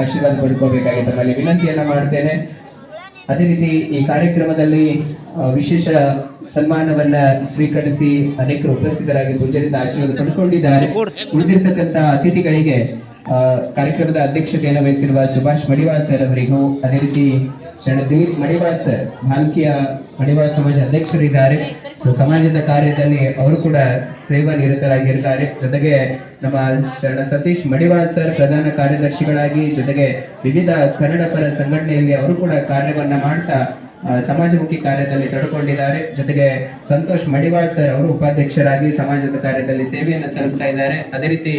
ಆಶೀರ್ವಾದ ಪಡ್ಕೋಬೇಕಾಗಿ ತಮ್ಮಲ್ಲಿ ವಿನಂತಿಯನ್ನ ಮಾಡ್ತೇನೆ. ಅದೇ ರೀತಿ ಈ ಕಾರ್ಯಕ್ರಮದಲ್ಲಿ ವಿಶೇಷ ಸನ್ಮಾನವನ್ನ ಸ್ವೀಕರಿಸಿ ಅನೇಕರು ಉಪಸ್ಥಿತರಾಗಿ ಪೂಜರಿಂದ ಆಶೀರ್ವಾದ ಪಡ್ಕೊಂಡಿದ್ದಾರೆ. ಉಳಿದಿರ್ತಕ್ಕಂಥ ಅತಿಥಿಗಳಿಗೆ ಕಾರ್ಯಕ್ರಮದ ಅಧ್ಯಕ್ಷತೆಯನ್ನು ವಹಿಸಿರುವ ಸುಭಾಷ್ ಮಡಿವಾಳ್ ಸರ್ ಅವರಿಗೂ, ಅದೇ ರೀತಿ ಶರಣ ದಿಲೀಪ್ ಮಡಿವಾಳ್ ಸರ್, ಭಾಲ್ಕಿಯ ಮಡಿವಾಳ್ ಸಮಾಜ ಅಧ್ಯಕ್ಷರಿದ್ದಾರೆ. ಸೊ ಸಮಾಜದ ಕಾರ್ಯದಲ್ಲಿ ಅವರು ಕೂಡ ಸೇವಾ ನಿರತರಾಗಿರ್ತಾರೆ. ಜೊತೆಗೆ ನಮ್ಮ ಶರಣ ಸತೀಶ್ ಮಡಿವಾಳ್ ಸರ್ ಪ್ರಧಾನ ಕಾರ್ಯದರ್ಶಿಗಳಾಗಿ ಜೊತೆಗೆ ವಿವಿಧ ಕನ್ನಡ ಪರ ಸಂಘಟನೆಯಲ್ಲಿ ಅವರು ಕೂಡ ಕಾರ್ಯವನ್ನ ಮಾಡ್ತಾ ಸಮಾಜಮುಖಿ ಕಾರ್ಯದಲ್ಲಿ ತೊಡಕೊಂಡಿದ್ದಾರೆ. ಜೊತೆಗೆ ಸಂತೋಷ್ ಮಡಿವಾಳ್ ಸರ್ ಅವರು ಉಪಾಧ್ಯಕ್ಷರಾಗಿ ಸಮಾಜದ ಕಾರ್ಯದಲ್ಲಿ ಸೇವೆಯನ್ನು ಸಲ್ಲಿಸ್ತಾ ಇದ್ದಾರೆ. ಅದೇ ರೀತಿ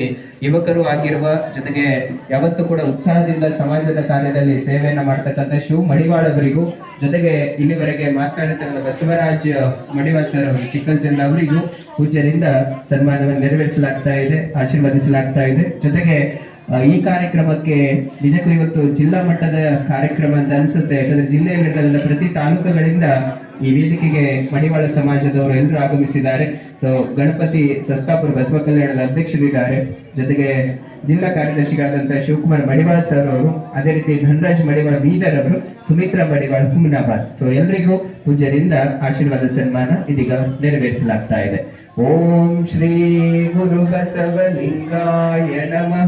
ಯುವಕರು ಆಗಿರುವ ಜೊತೆಗೆ ಯಾವತ್ತೂ ಕೂಡ ಉತ್ಸಾಹದಿಂದ ಸಮಾಜದ ಕಾರ್ಯದಲ್ಲಿ ಸೇವೆಯನ್ನು ಮಾಡ್ತಕ್ಕಂಥ ಶಿವ್ ಮಡಿವಾಳ್ ಅವರಿಗೂ, ಜೊತೆಗೆ ಇಲ್ಲಿವರೆಗೆ ಮಾತನಾಡಿರ್ತಕ್ಕಂಥ ಬಸವರಾಜ್ ಮಡಿವಾಳ್ ಸರ್ ಅವರು ಚಿಕ್ಕಲ್ಚಂದ ಅವರಿಗೂ ಪೂಜ್ಯರಿಂದ ಸನ್ಮಾನವನ್ನು ನೆರವೇರಿಸಲಾಗ್ತಾ ಇದೆ, ಆಶೀರ್ವದಿಸಲಾಗ್ತಾ ಇದೆ. ಜೊತೆಗೆ ಈ ಕಾರ್ಯಕ್ರಮಕ್ಕೆ ನಿಜಕ್ಕೂ ಇವತ್ತು ಜಿಲ್ಲಾ ಮಟ್ಟದ ಕಾರ್ಯಕ್ರಮ ಅಂತ ಅನ್ಸುತ್ತೆ. ಯಾಕಂದ್ರೆ ಜಿಲ್ಲೆಯಲ್ಲಿರ್ತಕ್ಕಂಥ ಪ್ರತಿ ತಾಲೂಕುಗಳಿಂದ ಈ ವೇದಿಕೆಗೆ ಮಡಿವಾಳ ಸಮಾಜದವರು ಎಲ್ಲರೂ ಆಗಮಿಸಿದ್ದಾರೆ. ಸೊ ಗಣಪತಿ ಸಸ್ತಾಪುರ ಬಸವ ಕಲ್ಯಾಣದ ಅಧ್ಯಕ್ಷರಿದ್ದಾರೆ. ಜೊತೆಗೆ ಜಿಲ್ಲಾ ಕಾರ್ಯದರ್ಶಿಗಳಾದಂತಹ ಶಿವಕುಮಾರ್ ಮಡಿವಾಳ ಸರ್ ಅವರು, ಅದೇ ರೀತಿ ಧನರಾಜ್ ಮಡಿವಾಳ ಬೀದರ್ ಅವರು, ಸುಮಿತ್ರಾ ಮಡಿವಾಳ ಹುಮ್ನಾಬಾದ್. ಸೊ ಎಲ್ರಿಗೂ ಪೂಜ್ಯರಿಂದ ಆಶೀರ್ವಾದ ಸನ್ಮಾನ ಇದೀಗ ನೆರವೇರಿಸಲಾಗ್ತಾ ಇದೆ. ಓಂ ಶ್ರೀ ಗುರು ಬಸವಲಿಂಗಾಯ ನಮಃ.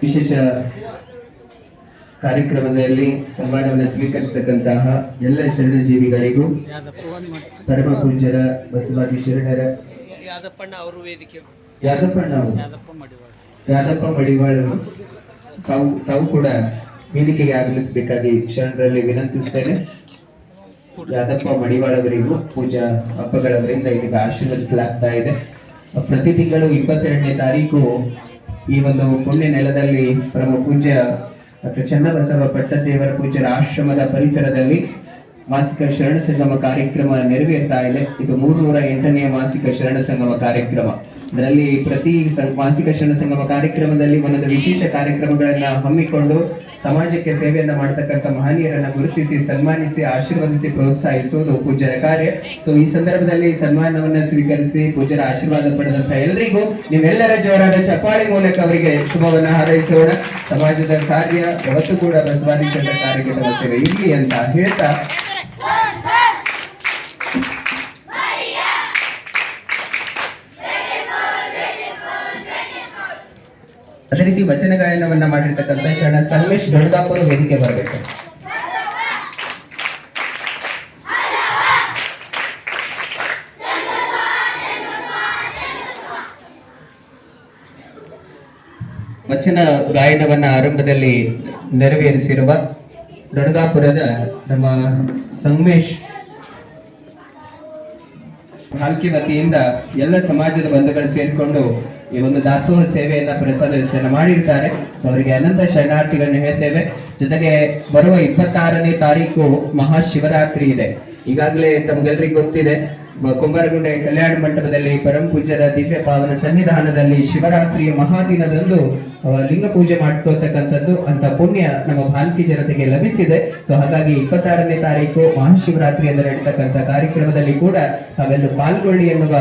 ವಿಶೇಷ ಕಾರ್ಯಕ್ರಮದಲ್ಲಿ ಸನ್ಮಾನವನ್ನು ಸ್ವೀಕರಿಸತಕ್ಕಂತಹ ಎಲ್ಲ ಶರಣಜೀವಿಗಳಿಗೂ ಪರಮ ಪೂಜ್ಯರ ಬಸವಾದಿ ಶರಣರ ಯಾದಪ್ಪಣ್ಣ ಅವರು ವೇದಿಕೆ ಯಾದಪ್ಪಣ್ಣ ಯಾದಪ್ಪ ಮಡಿವಾಳ. ಯಾದಪ್ಪ ಮಡಿವಾಳ್ ಅವರು ತಾವು ತಾವು ಕೂಡ ವೇದಿಕೆಗೆ ಆಗಮಿಸಬೇಕಾಗಿ ಶರಣರಲ್ಲಿ ವಿನಂತಿಸ್ತೇನೆ. ಯಾದಪ್ಪ ಮಡಿವಾಳವರಿಗೂ ಪೂಜಾ ಹಬ್ಬಗಳವರಿಂದ ಇದೀಗ ಆಶೀರ್ವದಿಸಲಾಗ್ತಾ ಇದೆ. ಪ್ರತಿ ತಿಂಗಳು ಇಪ್ಪತ್ತೆರಡನೇ ತಾರೀಕು ಈ ಒಂದು ಪುಣ್ಯ ನೆಲದಲ್ಲಿ ಪರಮ ಪೂಜ್ಯ ಡಾಕ್ಟರ್ ಚನ್ನಬಸವ ಪಟ್ಟದೇವರ ಪೂಜ್ಯರ ಆಶ್ರಮದ ಪರಿಸರದಲ್ಲಿ ಮಾಸಿಕ ಶರಣ ಸಂಗಮ ಕಾರ್ಯಕ್ರಮ ನೆರವೇರ್ತಾ ಇದೆ. ಇದು ಮೂರ್ನೂರ ಎಂಟನೆಯ ಮಾಸಿಕ ಶರಣ ಸಂಗಮ ಕಾರ್ಯಕ್ರಮ. ಇದರಲ್ಲಿ ಪ್ರತಿ ಮಾಸಿಕ ಶರಣ ಸಂಗಮ ಕಾರ್ಯಕ್ರಮದಲ್ಲಿ ಒಂದೊಂದು ವಿಶೇಷ ಕಾರ್ಯಕ್ರಮಗಳನ್ನ ಹಮ್ಮಿಕೊಂಡು ಸಮಾಜಕ್ಕೆ ಸೇವೆಯನ್ನ ಮಾಡತಕ್ಕಂತ ಮಹನೀಯರನ್ನ ಗುರುತಿಸಿ, ಸನ್ಮಾನಿಸಿ, ಆಶೀರ್ವದಿಸಿ, ಪ್ರೋತ್ಸಾಹಿಸುವುದು ಪೂಜ್ಯರ ಕಾರ್ಯ. ಸೊ ಈ ಸಂದರ್ಭದಲ್ಲಿ ಸನ್ಮಾನವನ್ನ ಸ್ವೀಕರಿಸಿ ಪೂಜ್ಯರ ಆಶೀರ್ವಾದ ಪಡೆದಂತ ಎಲ್ಲರಿಗೂ ನಿಮ್ಮೆಲ್ಲರ ಜೋರಾದ ಚಪ್ಪಾಳಿ ಮೂಲಕ ಅವರಿಗೆ ಶುಭವನ್ನ ಹಾರೈಸೋಣ. ಸಮಾಜದ ಕಾರ್ಯ ಯಾವತ್ತೂ ಕೂಡ ಬಸವಾದಿ ಕಾರ್ಯಕ್ಕೆ ಸೇವೆ ಇರಲಿ ಅಂತ ಹೇಳ್ತಾ ಅದೇ ರೀತಿ ವಚನ ಗಾಯನವನ್ನ ಮಾಡಿರ್ತಕ್ಕಂಥ ಶರಣ ಸಂಮೇಶ್ ದೊಡ್ಡದಾಪುರ ವೇದಿಕೆ ಬರಬೇಕು. ವಚನ ಗಾಯನವನ್ನ ಆರಂಭದಲ್ಲಿ ನೆರವೇರಿಸಿರುವ ದೊಡ್ಡದಾಪುರದ ನಮ್ಮ ಸಂಗಮೇಶ್ ಹಾಲ್ಕಿ ವತಿಯಿಂದ ಎಲ್ಲ ಸಮಾಜದ ಬಂಧುಗಳು ಸೇರಿಕೊಂಡು ಈ ಒಂದು ದಾಸೋಹ ಸೇವೆಯನ್ನ ಪ್ರಸಾದವನ್ನು ಮಾಡಿರ್ತಾರೆ. ಸೊ ಅವರಿಗೆ ಅನಂತ ಶರಣಾರ್ಥಿಗಳನ್ನ ಹೇಳ್ತೇವೆ. ಜೊತೆಗೆ ಬರುವ ಇಪ್ಪತ್ತಾರನೇ ತಾರೀಕು ಮಹಾಶಿವರಾತ್ರಿ ಇದೆ. ಈಗಾಗಲೇ ತಮಗೆಲ್ಲರಿಗೂ ಗೊತ್ತಿದೆ. ಕುಂಬಾರಗುಂಡೆ ಕಲ್ಯಾಣ ಮಂಟಪದಲ್ಲಿ ಪರಂ ಪೂಜ್ಯರ ದಿವ್ಯ ಪಾವನ ಸನ್ನಿಧಾನದಲ್ಲಿ ಶಿವರಾತ್ರಿಯ ಮಹಾದಿನದಂದು ಲಿಂಗ ಪೂಜೆ ಮಾಡ್ಕೋತಕ್ಕಂಥದ್ದು ಅಂತ ಪುಣ್ಯ ನಮ್ಮ ಭಾಲ್ಕಿ ಜನತೆಗೆ ಲಭಿಸಿದೆ. ಸೊ ಹಾಗಾಗಿ ಇಪ್ಪತ್ತಾರನೇ ತಾರೀಕು ಮಹಾಶಿವರಾತ್ರಿ ಎಂದು ನಡೀತಕ್ಕಂಥ ಕಾರ್ಯಕ್ರಮದಲ್ಲಿ ಕೂಡ ತಾವೆಲ್ಲೂ ಪಾಲ್ಗೊಳ್ಳಿ ಎನ್ನುವ